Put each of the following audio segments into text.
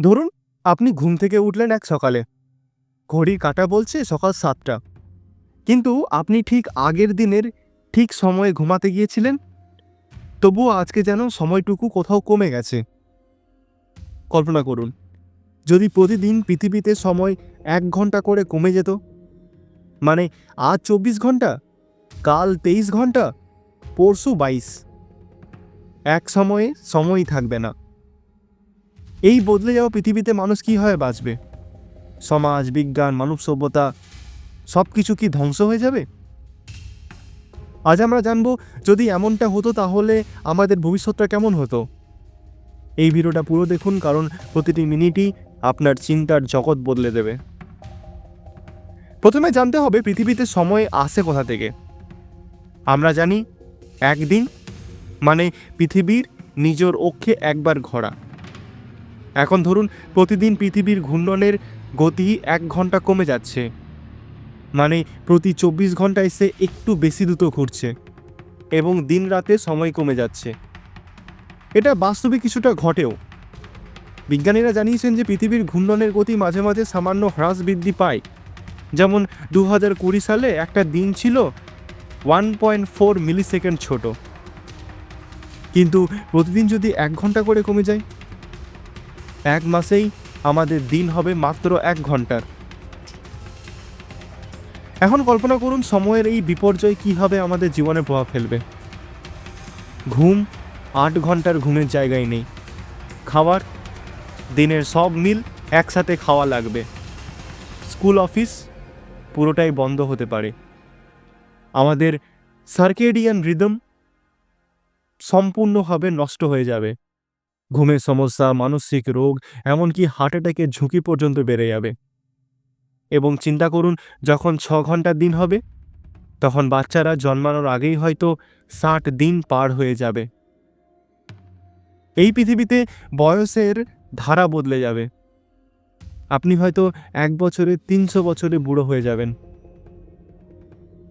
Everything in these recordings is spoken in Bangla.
ধরুন, আপনি ঘুম থেকে উঠলেন এক সকালে। ঘড়ির কাঁটা বলছে সকাল সাতটা। কিন্তু আপনি ঠিক আগের দিনের ঠিক সময়ে ঘুমাতে গিয়েছিলেন? তবুও আজকে যেন সময়টুকু কোথাও কমে গেছে। কল্পনা করুন, যদি প্রতিদিন পৃথিবীতে সময় এক ঘণ্টা করে কমে যেত মানে আজ চব্বিশ ঘণ্টা, কাল তেইশ ঘণ্টা, পরশু বাইশ। এক সময়ে সময়ই থাকবে না। এই বদলে যাওয়া পৃথিবীতে মানুষ কীভাবে বাঁচবে? সমাজ, বিজ্ঞান, মানব সভ্যতা সব কিছু কি ধ্বংস হয়ে যাবে? আজ আমরা জানব, যদি এমনটা হতো তাহলে আমাদের ভবিষ্যৎটা কেমন হতো? এই ভিডিওটা পুরো দেখুন, কারণ প্রতিটি মিনিটই আপনার চিন্তার জগৎ বদলে দেবে। প্রথমে জানতে হবে পৃথিবীতে সময় আসে কোথা থেকে। আমরা জানি, একদিন মানে পৃথিবীর নিজের অক্ষে একবার ঘোরা। এখন ধরুন প্রতিদিন পৃথিবীর ঘূর্ণনের গতি এক ঘণ্টা কমে যাচ্ছে। মানে প্রতি চব্বিশ ঘন্টায় সে একটু বেশি দ্রুত ঘুরছে এবং দিন রাতে সময় কমে যাচ্ছে। এটা বাস্তবে কিছুটা ঘটেও। বিজ্ঞানীরা জানিয়েছেন যে পৃথিবীর ঘূর্ণনের গতি মাঝে মাঝে সামান্য হ্রাস বৃদ্ধি পায়। যেমন দু হাজার কুড়ি সালে একটা দিন ছিল one point four millisecond ছোট। কিন্তু প্রতিদিন যদি এক ঘণ্টা করে কমে যায় এক মাসেই আমাদের দিন হবে মাত্র এক ঘণ্টার। এখন কল্পনা করুন সময়ের এই বিপর্যয় কীভাবে আমাদের জীবনে প্রভাব ফেলবে। ঘুম আট ঘণ্টার ঘুমের জায়গায় নেই। খাবার, দিনের সব মিল একসাথে খাওয়া লাগবে। স্কুল, অফিস পুরোটাই বন্ধ হতে পারে। আমাদের সার্কেডিয়ান রিদম সম্পূর্ণভাবে নষ্ট হয়ে যাবে। ঘুমের সমস্যা, মানসিক রোগ, এমনকি হার্ট অ্যাটাকের ঝুঁকি পর্যন্ত বেড়ে যাবে। এবং চিন্তা করুন, যখন ছ ঘণ্টার দিন হবে, তখন বাচ্চারা জন্মানোর আগেই হয়তো ষাট দিন পার হয়ে যাবে। এই পৃথিবীতে বয়সের ধারা বদলে যাবে। আপনি হয়তো এক বছরে তিনশো বছরে বুড়ো হয়ে যাবেন।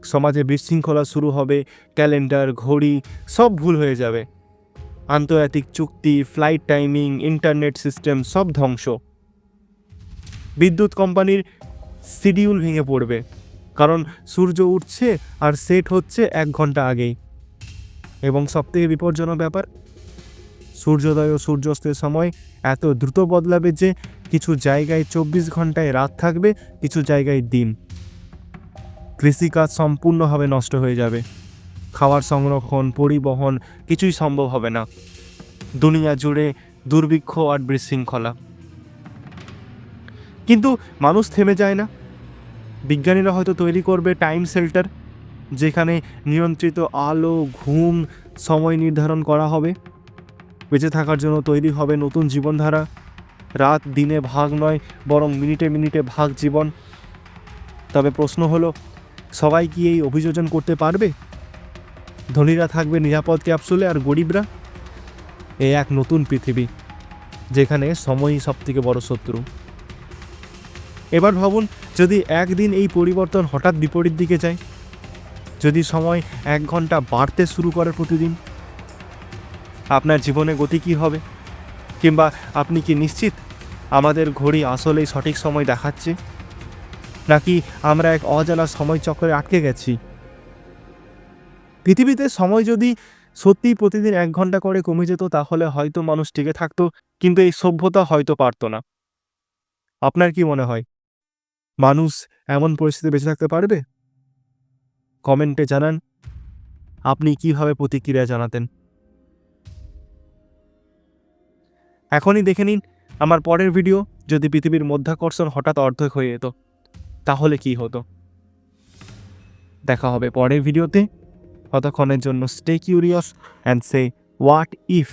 সমাজে বিশৃঙ্খলা শুরু হবে, ক্যালেন্ডার, ঘড়ি সব ভুল হয়ে যাবে। আন্তর্জাতিক চুক্তি ফ্লাইট টাইমিং ইন্টারনেট সিস্টেম সব ধ্বংস। বিদ্যুৎ কোম্পানির শিডিউল ভেঙে পড়বে, কারণ সূর্য উঠছে আর সেট হচ্ছে এক ঘণ্টা আগেই। এবং সবথেকে বিপজ্জনক ব্যাপার, সূর্যোদয় ও সূর্যাস্তের সময় এত দ্রুত বদলাবে যে কিছু জায়গায় চব্বিশ ঘন্টায় রাত থাকবে, কিছু জায়গায় দিন। কৃষিকাজ সম্পূর্ণভাবে নষ্ট হয়ে যাবে। খাবার সংরক্ষণ, পরিবহন, কিছুই সম্ভব হবে না। দুনিয়া জুড়ে দুর্ভিক্ষ আর বিশৃঙ্খলা। কিন্তু মানুষ থেমে যায় না। বিজ্ঞানীরা হয়তো তৈরি করবে টাইম শেল্টার যেখানে নিয়ন্ত্রিত আলো, ঘুম, সময় নির্ধারণ করা হবে। বেঁচে থাকার জন্য তৈরি হবে নতুন জীবনধারা। রাত দিনে ভাগ নয়, বরং মিনিটে মিনিটে ভাগ জীবন। তবে প্রশ্ন হলো, সবাই কি এই অভিযোজন করতে পারবে? ধনীরা থাকবে নিরাপদ ক্যাপসুলে আর গরিবরা এ এক নতুন পৃথিবী, যেখানে সময়ই সবথেকে বড় শত্রু। এবার ভাবুন, যদি একদিন এই পরিবর্তন হঠাৎ বিপরীত দিকে যায়, যদি সময় এক ঘণ্টা বাড়তে শুরু করে প্রতিদিন, আপনার জীবনে গতি কী হবে? কিংবা আপনি কি নিশ্চিত আমাদের ঘড়ি আসলেই সঠিক সময় দেখাচ্ছে? নাকি আমরা এক অজানা সময় চক্রে আটকে গেছি? পৃথিবীতে সময় যদি সত্যিই প্রতিদিন এক ঘণ্টা করে কমে যেত, তাহলে হয়তো মানুষ টিকে থাকতো, কিন্তু এই সভ্যতা হয়তো পারতো না। আপনার কি মনে হয়? মানুষ এমন পরিস্থিতি বেঁচে থাকতে পারবে? কমেন্টে জানান। আপনি কীভাবে প্রতিক্রিয়া জানাতেন? এখনই দেখে নিন আমার পরের ভিডিও, যদি পৃথিবীর মধ্যাকর্ষণ হঠাৎ অর্ধেক হয়ে যেত, তাহলে কি হতো? দেখা হবে পরের ভিডিওতে। ততক্ষণের জন্য stay curious and say what if